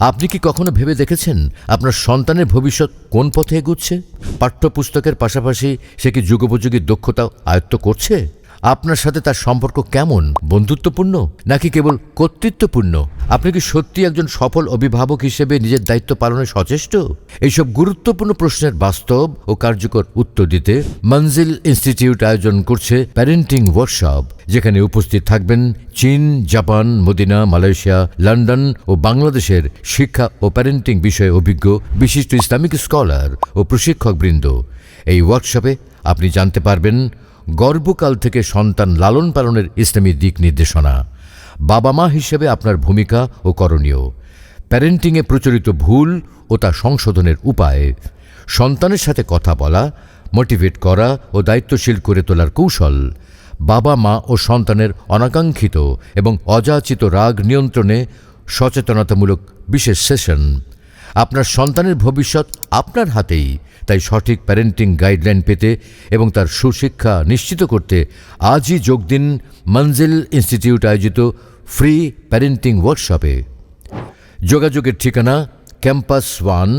আপনি কি কখনো ভেবে দেখেছেন আপনার সন্তানের ভবিষ্যৎ কোন পথে এগুচ্ছে? পাঠ্যপুস্তকের পাশাপাশি সে কি যুগোপযোগী দক্ষতা আয়ত্ত করছে? আপনার সাথে তার সম্পর্ক কেমন? বন্ধুত্বপূর্ণ? নাকি কেবল কর্তৃত্বপূর্ণ? আপনি কি সত্যি একজন সফল অভিভাবক হিসেবে নিজের দায়িত্ব পালনে সচেষ্ট? এইসব গুরুত্বপূর্ণ প্রশ্নের বাস্তব ও কার্যকর উত্তর দিতে মঞ্জিল ইনস্টিটিউট আয়োজন করছে প্যারেন্টিং ওয়ার্কশপ, যেখানে উপস্থিত থাকবেন চীন, জাপান, মদিনা, মালয়েশিয়া, লন্ডন ও বাংলাদেশের শিক্ষা ও প্যারেন্টিং বিষয়ে অভিজ্ঞ বিশিষ্ট ইসলামিক স্কলার ও প্রশিক্ষকবৃন্দ। এই ওয়ার্কশপে আপনি জানতে পারবেন গর্ভকাল থেকে সন্তান লালন পালনের ইসলামী দিক নির্দেশনা। বাবা মা হিসেবে আপনার ভূমিকা ও করণীয়। প্যারেন্টিংয়ে প্রচলিত ভুল ও তা সংশোধনের উপায়। সন্তানের সাথে কথা বলা, মোটিভেট করা ও দায়িত্বশীল করে তোলার কৌশল। বাবা মা ও সন্তানের অনাকাঙ্ক্ষিত এবং অযাচিত রাগ নিয়ন্ত্রণে সচেতনতামূলক বিশেষ সেশন। আপনার সন্তানের ভবিষ্যৎ আপনার হাতেই। তাই সঠিক প্যারেন্টিং গাইডলাইন পেতে এবং তার সুশিক্ষা নিশ্চিত করতে আজই যোগ দিন মঞ্জিল ইনস্টিটিউট আয়োজিত ফ্রি প্যারেন্টিং ওয়ার্কশপে যোগাযোগের ঠিকানা campus one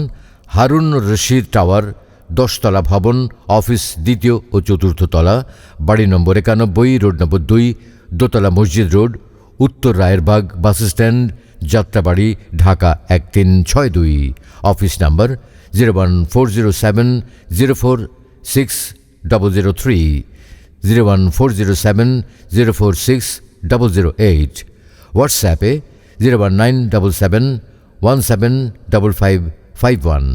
Harun Rashid tower দশতলা ভবন অফিস দ্বিতীয় ও চতুর্থ তলা, বাড়ি নম্বর একানব্বই রোড নম্বর দুই, দোতলা মসজিদ রোড উত্তর রায়েরবাগ বাস স্ট্যান্ড যাত্রাবাড়ি, ঢাকা এক তিন ছয় দুই। Office number zero one four zero seven zero four six double zero three. Zero one four zero seven zero four six double zero eight. হোয়াটসঅ্যাপে zero one nine double seven one seven double five five one.